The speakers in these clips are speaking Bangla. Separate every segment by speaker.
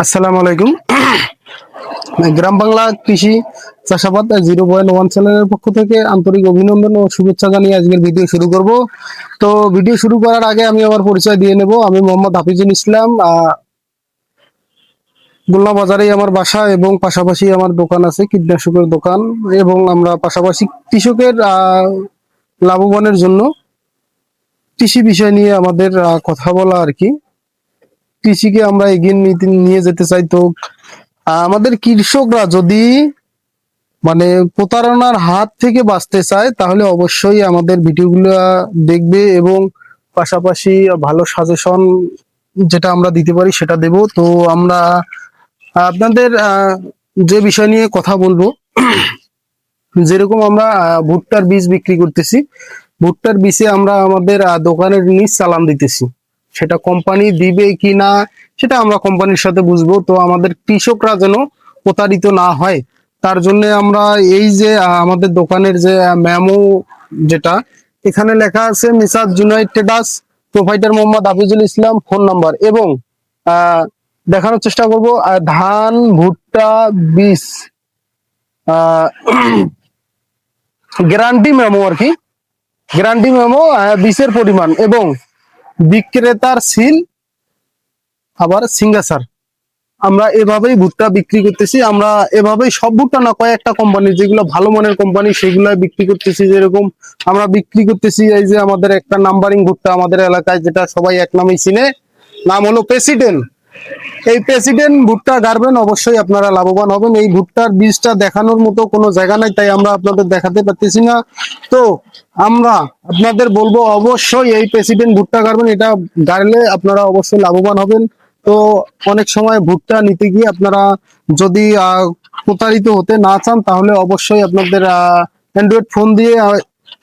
Speaker 1: আসসালামু আলাইকুম। গ্রাম বাংলা কৃষি চাষাবাদ জিরো পয়েন্ট ওয়ান চ্যানেলের পক্ষ থেকে আন্তরিক অভিনন্দন ও শুভেচ্ছা জানিয়ে আজকের ভিডিও শুরু করব। তো ভিডিও শুরু করার আগে আমি আমার পরিচয় দিয়ে নেব। আমি মোহাম্মদ হাফিজুল ইসলাম খুলনা বাজারেই আমার বাসা এবং পাশাপাশি আমার দোকান আছে, কীটনাশকের দোকান এবং আমরা পাশাপাশি কৃষকের লাভবানের জন্য কৃষি বিষয় নিয়ে আমাদের কথা বলা আর কি। কৃষিকে আমরা এগিয়ে নিয়ে যেতে চাই তো। আমাদের কৃষকরা যদি মানে প্রতারণার হাত থেকে বাঁচতে চায়, তাহলে অবশ্যই আমাদের ভিডিওগুলো দেখবে এবং পাশাপাশি ভালো সাজেশন যেটা আমরা দিতে পারি সেটা দেব। তো আমরা আপনাদের যে বিষয় নিয়ে কথা বলব, যেরকম আমরা ভুট্টার বীজ বিক্রি করতেছি। ভুট্টার বীজে আমরা আমাদের দোকানের নিজ চালান দিতেছি। সেটা কোম্পানি দিবে কি না, সেটা আমরা কোম্পানির সাথে বুঝব। তো আমাদের কৃষকরা যেন প্রতারিত না হয়, তার জন্য আমরা এই যে আমাদের দোকানের যে ম্যামো যেটা, এখানে লেখা আছে Misad Junaid traders provider Mohammad Hafizul Islam phone number এবং দেখানোর চেষ্টা করব ধান, ভুট্টা, বীজ গ্যারান্টি মেমো আর কি। গ্যারান্টি মেমো বিষের পরিমাণ এবং বিক্রেতার সিল, আবার সিঙ্গাসার। আমরা এভাবেই ভুট্টা বিক্রি করতেছি। আমরা এভাবেই সব ভুট্টা না, কয়েকটা কোম্পানি যেগুলো ভালো মানের কোম্পানি সেগুলো বিক্রি করতেছি যেরকম। আমরা বিক্রি করতেছি এই যে আমাদের একটা নাম্বারিং ভুট্টা আমাদের এলাকায়, যেটা সবাই এক নামেই চিনে, নাম হলো প্রেসিডেন্ট এই প্রেসিডেন্ট ভুট্টা গাড়বেন, অবশ্যই আপনারা লাভবান হবেন। এই ভুট্টার বীজটা দেখানোর মতো কোনো জায়গা নাই, তাই আমরা আপনাদের দেখাতে পারতেছি না। তো আমরা আপনাদের বলব, অবশ্যই এই প্রেসিডেন্ট ভুট্টা গাড়বেন, এটা গাড়লে আপনারা অবশ্যই লাভবান হবেন। তো অনেক সময় ভুট্টা নিতে গিয়ে আপনারা যদি প্রতারিত হতে না চান, তাহলে অবশ্যই আপনাদের অ্যান্ড্রয়েড ফোন দিয়ে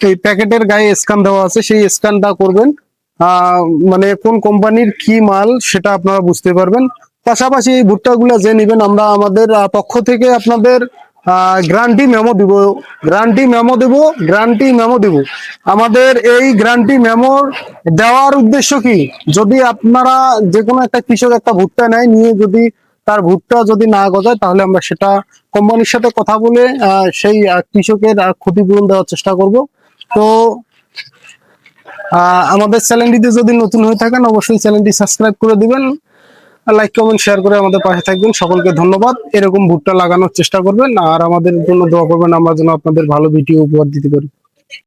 Speaker 1: এই প্যাকেটের গায়ে স্ক্যান দেওয়া আছে, সেই স্ক্যানটা করবেন। মানে কোন কোম্পানির কি মাল সেটা আপনারা বুঝতে পারবেন। পাশাপাশি এই ভুট্টাগুলো যে নেবেন, আমরা আমাদের পক্ষ থেকে আপনাদের গ্রান্টি মেমো দিব। গ্রান্টি মেমো দেব গ্রান্টি মেমো দেব। আমাদের এই গ্রান্টি মেমো দেওয়ার উদ্দেশ্য কি? যদি আপনারা যে কোনো একটা কৃষক একটা ভুট্টা নেয়, নিয়ে যদি তার ভুট্টা যদি না গজায়, তাহলে আমরা সেটা কোম্পানির সাথে কথা বলে সেই কৃষকের ক্ষতিপূরণ দেওয়ার চেষ্টা করব। তো আমাদের চ্যানেলটিতে যদি নতুন হয়ে থাকেন, অবশ্যই চ্যানেলটি সাবস্ক্রাইব করে দিবেন। লাইক কমেন্ট শেয়ার করে আমাদের পাশে থাকবেন। সকলকে ধন্যবাদ। এরকম ভুট্টা লাগানোর চেষ্টা করবেন। আর আমাদের জন্য দোয়া করবেন। আমরা যেন আপনাদের ভালো ভিডিও উপহার দিতে পারি।